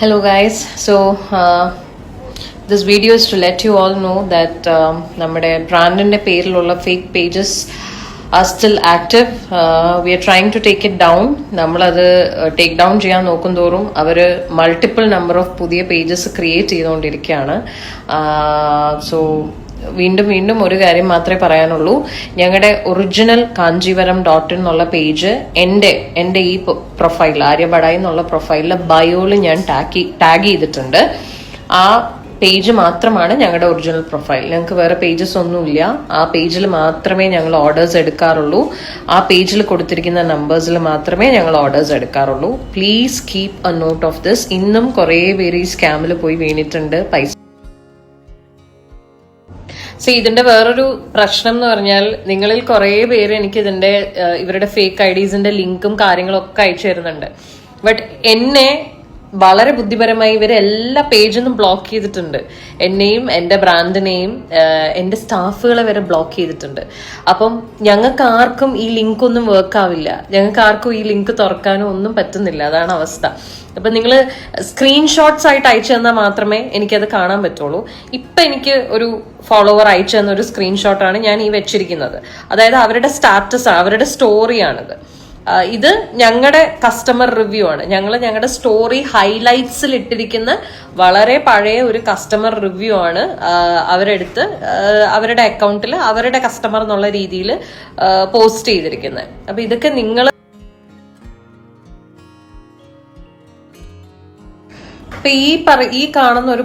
Hello, guys. So, uh, this video is to let you all know that um, നമ്മുടെ ബ്രാൻഡിന്റെ പേരിലുള്ള fake pages are still active we are trying to take it down നമ്മളത് take down ചെയ്യാൻ നോക്കും തോറും അവർ multiple number of പുതിയ pages create ചെയ്തുകൊണ്ടിരിക്കുകയാണ്. സോ വീണ്ടും വീണ്ടും ഒരു കാര്യം മാത്രമേ പറയാനുള്ളൂ. ഞങ്ങളുടെ ഒറിജിനൽ കാഞ്ചീവരം ഡോട്ട് എന്നുള്ള പേജ് എന്റെ എന്റെ ഈ പ്രൊഫൈൽ ആര്യബടായി എന്നുള്ള പ്രൊഫൈലിൽ ബയോയിൽ ഞാൻ ടാക്കി ടാഗ് ചെയ്തിട്ടുണ്ട്. ആ പേജ് മാത്രമാണ് ഞങ്ങളുടെ ഒറിജിനൽ പ്രൊഫൈൽ ഞങ്ങൾക്ക് വേറെ പേജസ് ഒന്നുമില്ല. ആ പേജിൽ മാത്രമേ ഞങ്ങൾ ഓർഡേഴ്സ് എടുക്കാറുള്ളൂ. ആ പേജിൽ കൊടുത്തിരിക്കുന്ന നമ്പേഴ്സിൽ മാത്രമേ ഞങ്ങൾ orders എടുക്കാറുള്ളൂ. Please keep a note of this ഇന്നും കുറേ പേര് ഈ സ്കാമിൽ പോയി വീണിട്ടുണ്ട്. പൈസ സോ ഇതിന്റെ വേറൊരു പ്രശ്നം എന്ന് പറഞ്ഞാൽ നിങ്ങളിൽ കുറെ പേര് എനിക്ക് ഇതിന്റെ ഇവരുടെ ഫേക്ക് ഐ ലിങ്കും കാര്യങ്ങളും ഒക്കെ അയച്ചു തരുന്നുണ്ട്. ബട്ട് എന്നെ വളരെ ബുദ്ധിപരമായി ഇവർ എല്ലാ പേജൊന്നും ബ്ലോക്ക് ചെയ്തിട്ടുണ്ട്. എന്നെയും എന്റെ ബ്രാൻഡിനെയും എന്റെ സ്റ്റാഫുകളെ വരെ ബ്ലോക്ക് ചെയ്തിട്ടുണ്ട്. അപ്പം ഞങ്ങൾക്ക് ആർക്കും ഈ ലിങ്ക് ഒന്നും വർക്ക് ആവില്ല. ഞങ്ങൾക്ക് ആർക്കും ഈ ലിങ്ക് തുറക്കാനോ ഒന്നും പറ്റുന്നില്ല. അതാണ് അവസ്ഥ. അപ്പം നിങ്ങൾ സ്ക്രീൻഷോട്ട്സ് ആയിട്ട് അയച്ചു തന്നാൽ മാത്രമേ എനിക്കത് കാണാൻ പറ്റുള്ളൂ. ഇപ്പം എനിക്ക് ഒരു ഫോളോവർ അയച്ചു തന്ന ഒരു സ്ക്രീൻഷോട്ടാണ് ഞാൻ ഈ വെച്ചിരിക്കുന്നത്. അതായത് അവരുടെ സ്റ്റാറ്റസ് അവരുടെ സ്റ്റോറിയാണിത് ഇത് ഞങ്ങളുടെ കസ്റ്റമർ റിവ്യൂ ആണ്. ഞങ്ങൾ ഞങ്ങളുടെ സ്റ്റോറി ഹൈലൈറ്റ്സിൽ ഇട്ടിരിക്കുന്ന വളരെ പഴയ ഒരു കസ്റ്റമർ റിവ്യൂ ആണ് അവരെടുത്ത് അവരുടെ അക്കൗണ്ടിൽ അവരുടെ കസ്റ്റമർ എന്നുള്ള രീതിയിൽ പോസ്റ്റ് ചെയ്തിരിക്കുന്നത് അപ്പൊ ഇതൊക്കെ നിങ്ങൾ അപ്പൊ ഈ പറ ഈ കാണുന്ന ഒരു